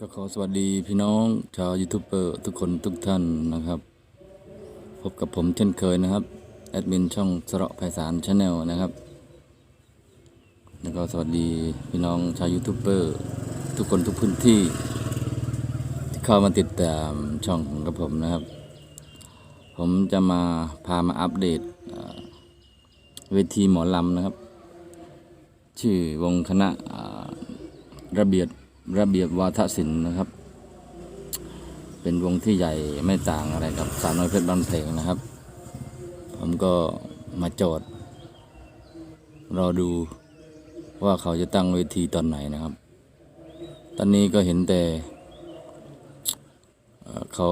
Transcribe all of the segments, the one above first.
ก็ขอสวัสดีพี่น้องชาวยูทูบเบอร์ทุกคนทุกท่านนะครับ พบกับผมเช่นเคยนะครับ แอดมินช่องสระไพศาลชาแนลนะครับ แล้วก็สวัสดีพี่น้องชาวยูทูบเบอร์ทุกคนทุกพื้นที่ ที่เข้ามาติดตามช่องของกับผมนะครับ ผมจะมาพามาอัปเดตเวทีหมอลำนะครับ ชื่อวงคณะระเบียบ ระเบียบวาทศิลป์นะครับ เป็นวงที่ใหญ่ไม่ต่างอะไรกับสาวน้อยเพชรบ้านเพลงนะครับ ผมก็มาจทย์รอดูว่าเขาจะตั้งเวทีตอนไหนนะครับ ตอนนี้ก็เห็นแต่เเขา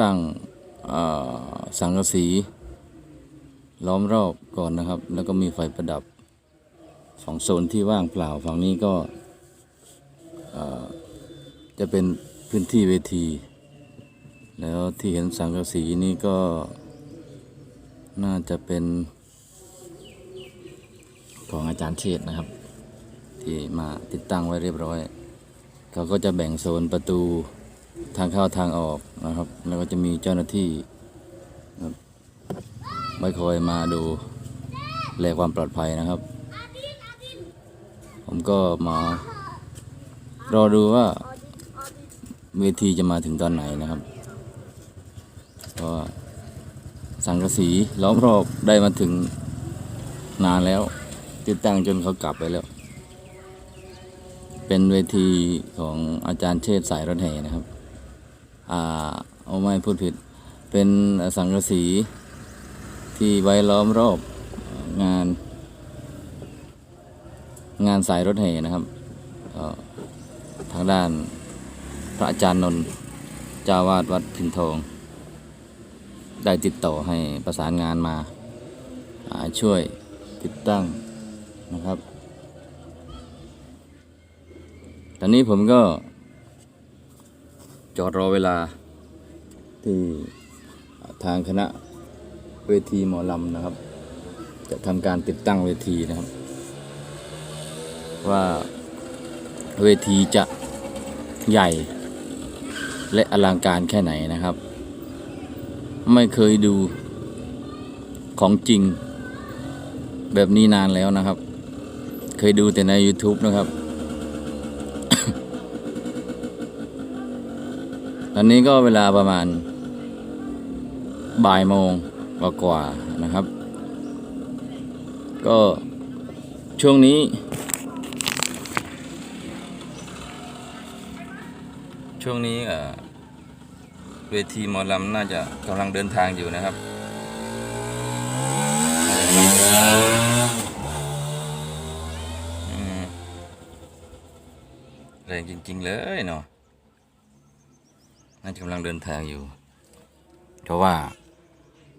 ตั้งสังกะสีล้อมรอบก่อนนะครับ แล้วก็มีไฟประดับ สองโซนที่ว่างเปล่าฝั่งนี้ก็จะเป็นพื้นที่เวที แล้วที่เห็นสังกะสีนี่ก็น่าจะเป็นของอาจารย์เชษนะครับ ที่มาติดตั้งไว้เรียบร้อย เขาก็จะแบ่งโซนประตูทางเข้าทางออกนะครับ แล้วก็จะมีเจ้าหน้าที่ไม่คอยมาดูแลความปลอดภัยนะครับ ผมก็มารอดูว่าเวทีจะมาถึงตอนไหนนะครับเพราะว่าสังกะสีล้อมรอบได้มาถึงนานแล้ว ติดตั้งจนเขากลับไปแล้ว เป็นเวทีของอาจารย์เชษสายรถแห่นะครับอ่าเอาไม่พูดผิด เป็นสังกะสีที่ไว้ล้อมรอบงาน งานสายรถแห่นะครับออทางด้านพระอาจารย์นนท์เจ้าวาดวัดพินทอง ได้ติดต่อให้ประสานงานมาาช่วยติดตั้งนะครับ ตอนนี้ผมก็ จอดรอเวลาที่ทางคณะเวทีหมอลำนะครับ จะทำการติดตั้งเวทีนะครับ ว่าเวทีจะใหญ่และอลังการแค่ไหนนะครับ ไม่เคยดูของจริงแบบนี้นานแล้วนะครับ เคยดูแต่ใน YouTube นะครับ ตอนนี้ก็เวลาประมาณบ่ายโมงกว่าๆนะครับ ก็ช่วงนี้ ช่วงนี้เวทีหมอลำน่าจะกำลังเดินทางอยู่นะครับแรงจริง ๆ เลยเนาะน่าจะกำลังเดินทางอยู่ เพราะว่า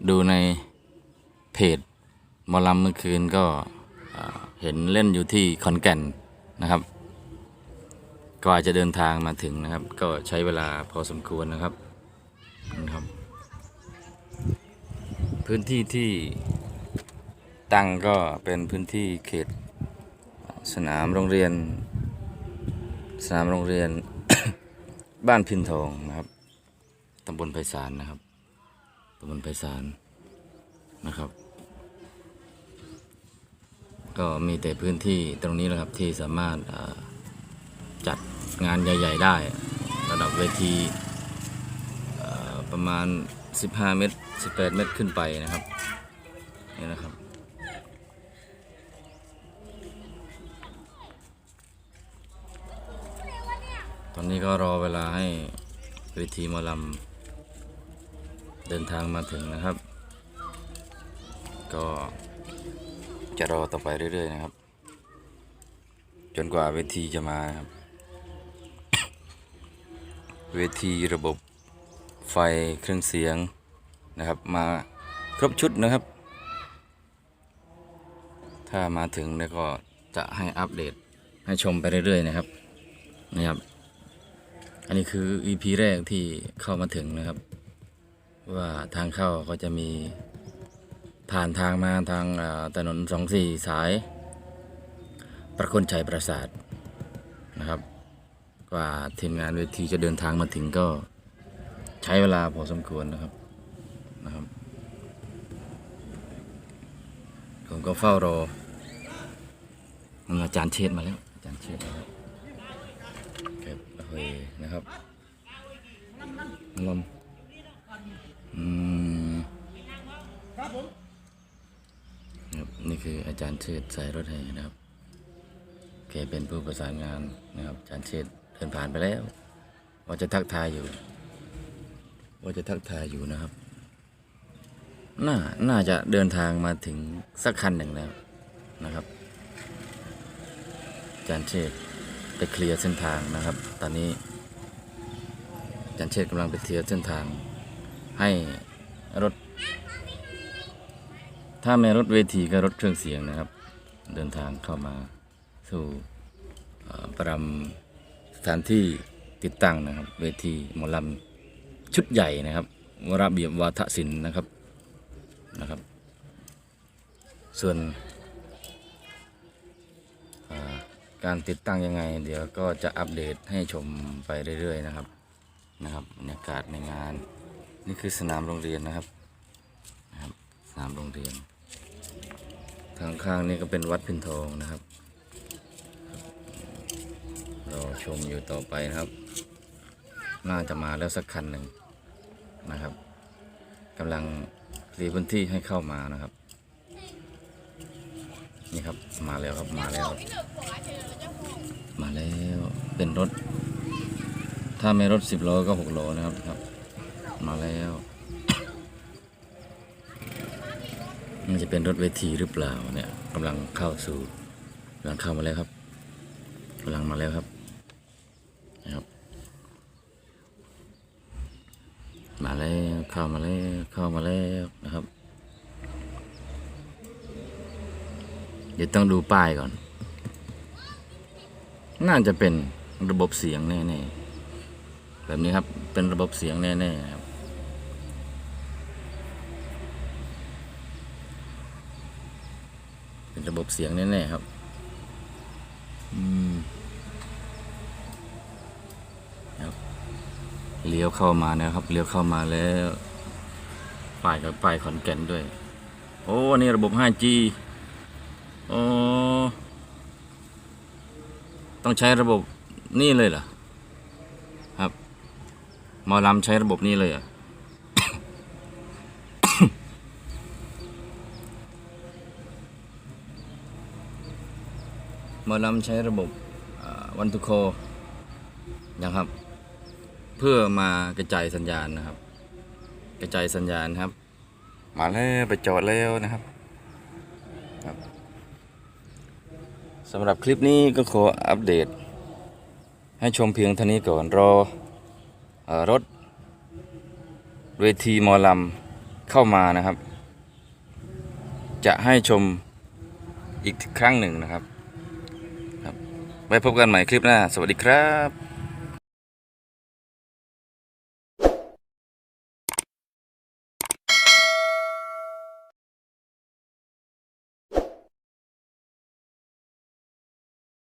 ดูในเพจมอลำเมื่อคืนก็เห็นเล่นอยู่ที่ขอนแก่นนะครับ กว่าจะเดินทางมาถึงนะครับ ก็ใช้เวลาพอสมควรนะครับนะครับ พื้นที่ที่ตั้งก็เป็นพื้นที่เขตสนามโรงเรียน สนามโรงเรียน บ้านพินทองนะครับตำบลไพศาลนะครับตำบลไพศาลนะครับ ก็มีแต่พื้นที่ตรงนี้แหละครับที่สามารถจัด งานใหญ่ ๆ ได้ ระดับเวทีประมาณ 15 เมตร 18 เมตรขึ้นไปนะครับนี่นะครับ ตอนนี้ก็รอเวลาให้เวทีมอลำเดินทางมาถึงนะครับ ก็จะรอต่อไปเรื่อย ๆ นะครับ จนกว่าเวทีจะมาครับ เวทีระบบไฟเครื่องเสียงนะครับ มาครบชุดนะครับ ถ้ามาถึงแล้วก็จะให้อัปเดตให้ชมไปเรื่อยๆนะครับนะครับ อันนี้คือ EP แรกที่เข้ามาถึงนะครับ ว่าทางเข้าก็จะมีผ่านทางมาทางถนนสองสี่สาย ประคนชัยประสาทนะครับ กว่าทีมงานเวทีจะเดินทางมาถึงก็ใช้เวลาพอสมควรนะครับนะครับ ผมก็เฝ้ารอมันอาจารย์เชษฐ์มาแล้วอาจารย์เชษฐ์มาแล้วเก็บโอเคนะครับลมอืมครับนี่คืออาจารย์เชษฐ์สายรถแห่นะครับแกเป็นผู้ประสานงานนะครับอาจารย์เชษฐ์ เดินผ่านไปแล้วว่าจะทักทายอยู่ ว่าจะทักทายอยู่นะครับ น่า น่าจะเดินทางมาถึงสักคันหนึ่งแล้วนะครับจารย์เชษไปเคลียร์เส้นทางนะครับ ตอนนี้จารย์เชษกำลังไปเคลียร์เส้นทาง ให้รถ ถ้าไม่รถเวทีก็รถเครื่องเสียงนะครับ เดินทางเข้ามาสู่ประรำ ถานที่ติดตั้งนะครับ เวทีหมอลำชุดใหญ่นะครับวระเบียบวาทศิลป์นะครับนะครับ ส่วนาการติดตั้งยังไง เดี๋ยวก็จะอัปเดตให้ชมไปเรื่อยๆนะครับนะครับบรรยากาศในงาน นี่คือสนามโรงเรียนนะครับนะครับ สนามโรงเรียน ทางข้างนี่ก็เป็นวัดพินทองนะครับ รอชมอยู่ต่อไปนะครับ น่าจะมาแล้วสักคันหนึ่งนะครับกำลังเคลียร์พื้นที่ให้เข้ามานะครับ นี่ครับมาแล้วครับมาแล้วมาแล้วเป็นรถ ถ้าไม่รถสิบล้อก็หกล้อนะครับครับ มาแล้วมันจะเป็นรถเวทีหรือเปล่าเนี่ยกำลังเข้าสู่กำลังเข้ามาแล้วครับกำลังมาแล้วครับ มาแล้วเข้ามาแล้วเข้ามาแล้วนะครับ เดี๋ยวต้องดูป้ายก่อน น่าจะเป็นระบบเสียงแน่ๆแบบนี้ครับเป็นระบบเสียงแน่ๆครับเป็นระบบเสียงแน่ๆครับ อืมครับ เลี้ยวเข้ามานะครับเลี้ยวเข้ามาแล้วป้ายกับป้ายขอนแก่นด้วย โอ้นี่ระบบ 5G โอ้ต้องใช้ระบบนี่เลยเหรอครับมอลำใช้ระบบนี้เลยอะมอลำใช้ระบบวันทุโคนะครับ เพื่อมากระจายสัญญาณนะครับ กระจายสัญญาณครับ มาแล้วไปจอดแล้วนะครับครับสำหรับคลิปนี้ก็ขออัปเดต ให้ชมเพียงเท่านี้ก่อนรออรถเวทีมอลำเข้ามานะครับ จะให้ชมอีกครั้งหนึ่งนะครับครับไว้พบกันใหม่คลิปหน้า สวัสดีครับ